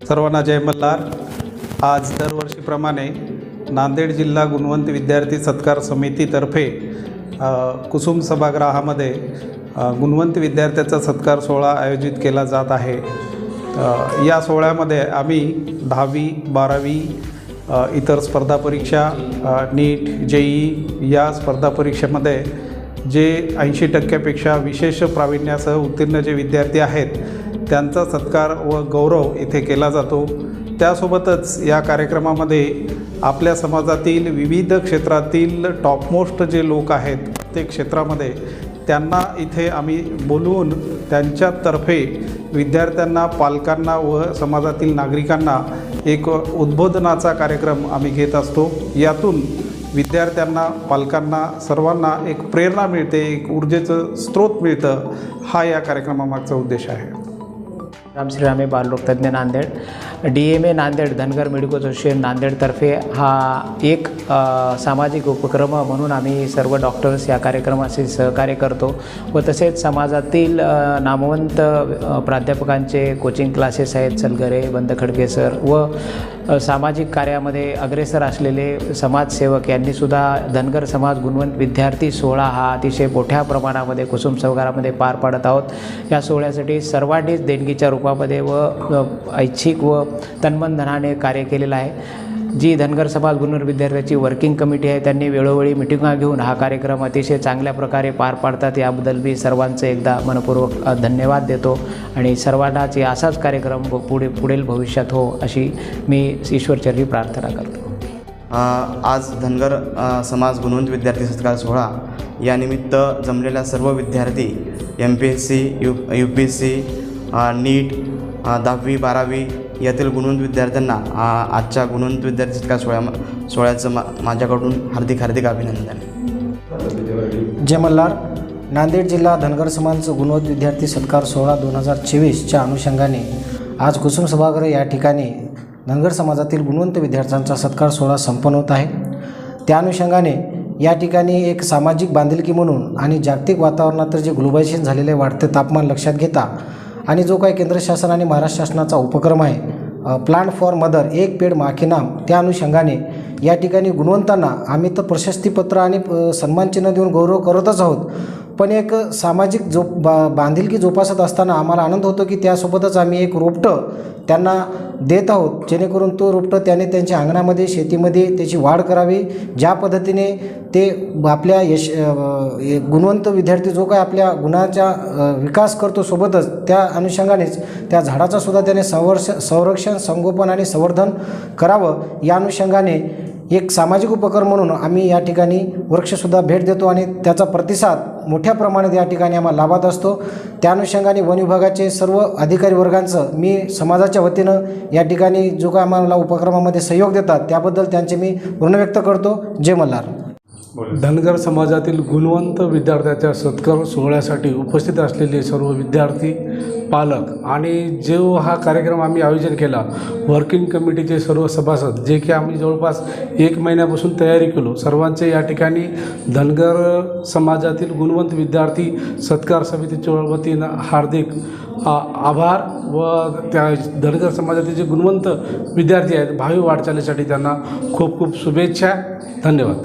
सर्वांना जय मल्हार. आज दरवर्षीप्रमाणे नांदेड जिल्हा गुणवंत विद्यार्थी सत्कार समितीतर्फे कुसुम सभागृहामध्ये गुणवंत विद्यार्थ्याचा सत्कार सोहळा आयोजित केला जात आहे. या सोहळ्यामध्ये आम्ही दहावी बारावी इतर स्पर्धा परीक्षा नीट जेई या स्पर्धा परीक्षेमध्ये जे ऐंशी टक्क्यापेक्षा विशेष प्रावीण्यासह उत्तीर्ण जे विद्यार्थी आहेत त्यांचा सत्कार व गौरव इथे केला जातो. त्यासोबतच या कार्यक्रमामध्ये आपल्या समाजातील विविध क्षेत्रातील टॉपमोस्ट जे लोक आहेत प्रत्येक क्षेत्रामध्ये त्यांना इथे आम्ही बोलवून त्यांच्यातर्फे विद्यार्थ्यांना पालकांना व समाजातील नागरिकांना एक उद्बोधनाचा कार्यक्रम आम्ही घेत असतो. यातून विद्यार्थ्यांना पालकांना सर्वांना एक प्रेरणा मिळते एक ऊर्जेचं स्रोत मिळतं हा या कार्यक्रमामागचा उद्देश आहे. Ram Shrirame बालरोगतज्ञ Nanded D M A Nanded Dhangar medical association नांदेडतर्फे हा एक सामाजिक उपक्रम म्हणून आम्ही सर्व डॉक्टर्स या कार्यक्रमाशी सहकार्य करतो व तसेच समाजातील नामवंत प्राध्यापकांचे कोचिंग क्लासेस आहेत सलगरे बंद खडके सर व सामाजिक कार्यामध्ये अग्रेसर असलेले समाजसेवक यांनीसुद्धा धनगर समाज गुणवंत विद्यार्थी सोहळा हा अतिशय मोठ्या प्रमाणामध्ये कुसुम सौगारामध्ये पार पाडत आहोत. या सोहळ्यासाठी सर्वांनीच देणगीच्या रूपामध्ये व ऐच्छिक व तन्मन धनाने कार्य केलेलं आहे. जी धनगर समाज गुणवंत विद्यार्थ्याची वर्किंग कमिटी आहे त्यांनी वेळोवेळी मिटिंगा घेऊन हा कार्यक्रम अतिशय चांगल्या प्रकारे पार पाडतात. याबद्दल मी सर्वांचं एकदा मनपूर्वक धन्यवाद देतो आणि सर्वांनाच असाच कार्यक्रम पुढे पुढील भविष्यात हो अशी मी ईश्वरचरणी प्रार्थना करतो. आज धनगर समाज गुणवंत विद्यार्थी सत्कार सोहळा यानिमित्त जमलेल्या सर्व विद्यार्थी M P S C U U P S C NEET दहावी बारावी यातील गुणवंत विद्यार्थ्यांना आ आजच्या गुणवंत विद्यार्थी सत्कार सोहळ्या सोहळ्याचं मा माझ्याकडून हार्दिक हार्दिक अभिनंदन. जय मल्हार. नांदेड जिल्हा धनगर समाज गुणवंत विद्यार्थी सत्कार सोहळा दोन हजार चोवीसच्या अनुषंगाने आज कुसुम सभागृह या ठिकाणी धनगर समाजातील गुणवंत विद्यार्थ्यांचा सत्कार सोहळा संपन्न होत आहे. त्या अनुषंगाने या ठिकाणी एक सामाजिक बांधिलकी म्हणून आणि जागतिक वातावरणात तर जे ग्लोबलायझेशन झालेले वाढते तापमान लक्षात घेता आणि जो काही केंद्र शासन आणि महाराष्ट्र शासनाचा उपक्रम आहे प्लांट फॉर मदर एक पेड माखीनाम त्या अनुषंगाने या ठिकाणी गुणवंतांना आम्ही तर प्रशस्तीपत्र आणि सन्मानचिन्ह देऊन गौरव करतच आहोत. पण एक सामाजिक जो बा बांधिलकी जोपासत असताना आम्हाला आनंद होतो की त्यासोबतच आम्ही एक रोपटं त्यांना देत आहोत. जेणेकरून तो रोपटं त्याने त्यांच्या अंगणामध्ये शेतीमध्ये त्याची वाढ करावी. ज्या पद्धतीने ते आपल्या यश गुणवंत विद्यार्थी जो काय आपल्या गुणाचा विकास करतो सोबतच त्या अनुषंगानेच त्या झाडाचासुद्धा त्याने संवर्ष संरक्षण संगोपन आणि संवर्धन करावं या अनुषंगाने एक सामाजिक उपक्रम म्हणून आम्ही या ठिकाणी वृक्षसुद्धा भेट देतो आणि त्याचा प्रतिसाद मोठ्या प्रमाणात या ठिकाणी आम्हाला लाभत असतो. त्या अनुषंगाने वन विभागाचे सर्व अधिकारी वर्गांचं मी समाजाच्या वतीनं या ठिकाणी जो काय आम्हाला उपक्रमामध्ये सहयोग देतात त्याबद्दल त्यांचे मी ऋण व्यक्त करतो. जय मल्हार. धनगर समाजातील गुणवंत विद्यार्थ्याच्या सत्कार सोहळ्यासाठी उपस्थित असलेले सर्व विद्यार्थी पालक आणि जो हा कार्यक्रम आम्ही आयोजन केला वर्किंग कमिटीचे सर्व सभासद जे की आम्ही जवळपास एक महिन्यापासून तयारी केलो सर्वांचे या ठिकाणी धनगर समाजातील गुणवंत विद्यार्थी सत्कार समितीच्या वतीनं हार्दिक आ- आभार व त्या धनगर समाजातील जे गुणवंत विद्यार्थी आहेत भावी वाटचालीसाठी त्यांना खूप खूप शुभेच्छा. धन्यवाद.